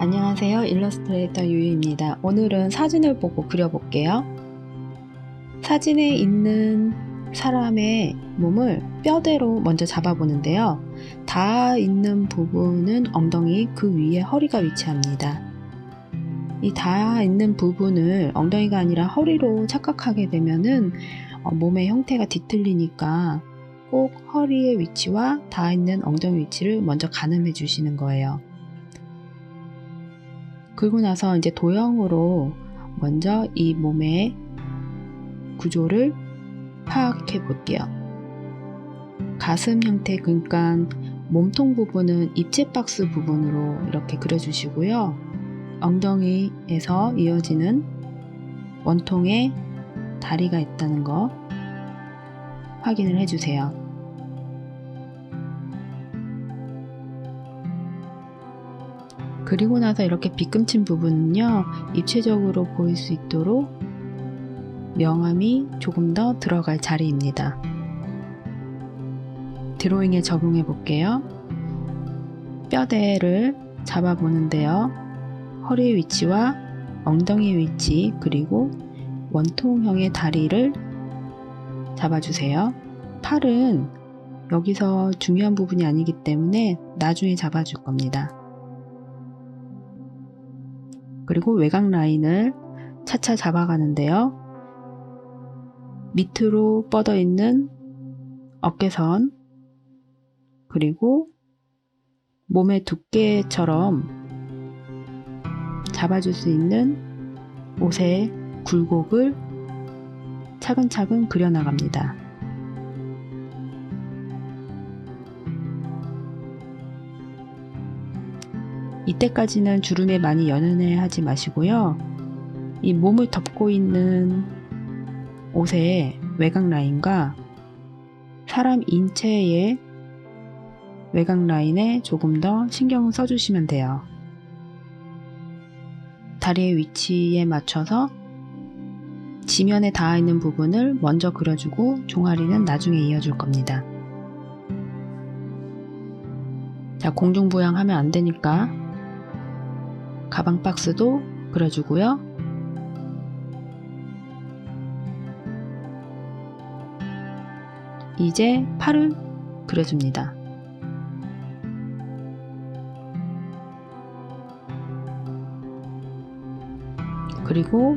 안녕하세요. 일러스트레이터 유유입니다. 오늘은 사진을 보고 그려볼게요. 사진에 있는 사람의 몸을 뼈대로 먼저 잡아보는데요. 닿아 있는 부분은 엉덩이, 그 위에 허리가 위치합니다. 이 닿아 있는 부분을 엉덩이가 아니라 허리로 착각하게 되면은 어, 몸의 형태가 뒤틀리니까 꼭 허리의 위치와 닿아 있는 엉덩이 위치를 먼저 가늠해 주시는 거예요. 그리고 나서 이제 도형으로 먼저 이 몸의 구조를 파악해 볼게요. 가슴 형태, 그러니까 몸통 부분은 입체 박스 부분으로 이렇게 그려주시고요. 엉덩이에서 이어지는 원통의 다리가 있다는 거 확인을 해주세요. 그리고 나서 이렇게 빗금친 부분은요, 입체적으로 보일 수 있도록 명암이 조금 더 들어갈 자리입니다. 드로잉에 적용해 볼게요. 뼈대를 잡아 보는데요. 허리 위치와 엉덩이 위치, 그리고 원통형의 다리를 잡아주세요. 팔은 여기서 중요한 부분이 아니기 때문에 나중에 잡아줄 겁니다. 그리고 외곽 라인을 차차 잡아가는데요. 밑으로 뻗어 있는 어깨선, 그리고 몸의 두께처럼 잡아줄 수 있는 옷의 굴곡을 차근차근 그려나갑니다. 이때까지는 주름에 많이 연연해 하지 마시고요. 이 몸을 덮고 있는 옷의 외곽 라인과 사람 인체의 외곽 라인에 조금 더 신경을 써주시면 돼요. 다리의 위치에 맞춰서 지면에 닿아 있는 부분을 먼저 그려주고 종아리는 나중에 이어줄 겁니다. 자, 공중부양하면 안 되니까 가방 박스도 그려주고요. 이제 팔을 그려줍니다. 그리고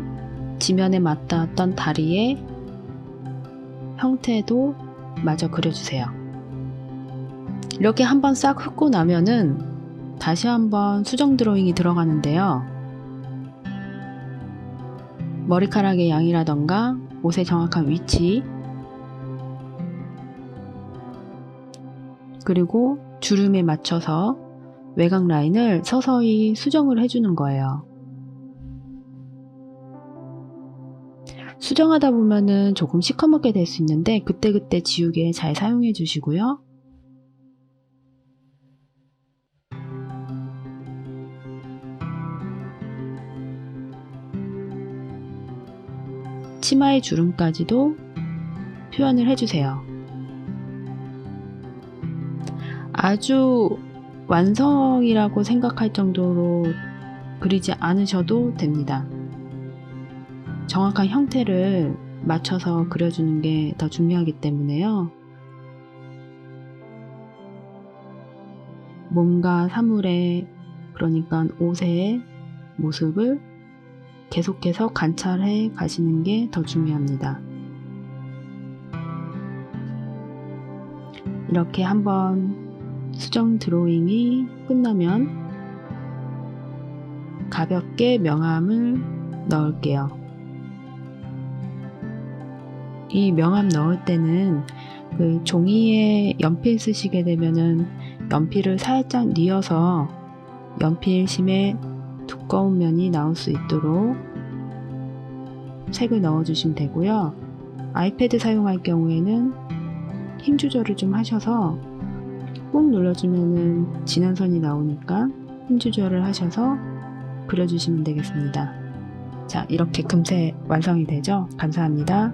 지면에 맞닿았던 다리의 형태도 마저 그려주세요. 이렇게 한번 싹 훑고 나면은 다시 한번 수정 드로잉이 들어가는데요. 머리카락의 양이라던가 옷의 정확한 위치 그리고 주름에 맞춰서 외곽 라인을 서서히 수정을 해주는 거예요. 수정하다 보면은 조금 시커멓게 될 수 있는데 그때그때 지우개 잘 사용해 주시고요. 치마의 주름까지도 표현을 해주세요. 아주 완성이라고 생각할 정도로 그리지 않으셔도 됩니다. 정확한 형태를 맞춰서 그려주는 게 더 중요하기 때문에요. 몸과 사물의 그러니까 옷의 모습을 계속해서 관찰해 가시는 게 더 중요합니다. 이렇게 한번 수정 드로잉이 끝나면 가볍게 명암을 넣을게요. 이 명암 넣을 때는 그 종이에 연필 쓰시게 되면은 연필을 살짝 뉘어서 연필심의 두꺼운 면이 나올 수 있도록 색을 넣어 주시면 되고요. 아이패드 사용할 경우에는 힘 조절을 좀 하셔서 꾹 눌러주면은 진한 선이 나오니까 힘 조절을 하셔서 그려주시면 되겠습니다. 자, 이렇게 금세 완성이 되죠? 감사합니다.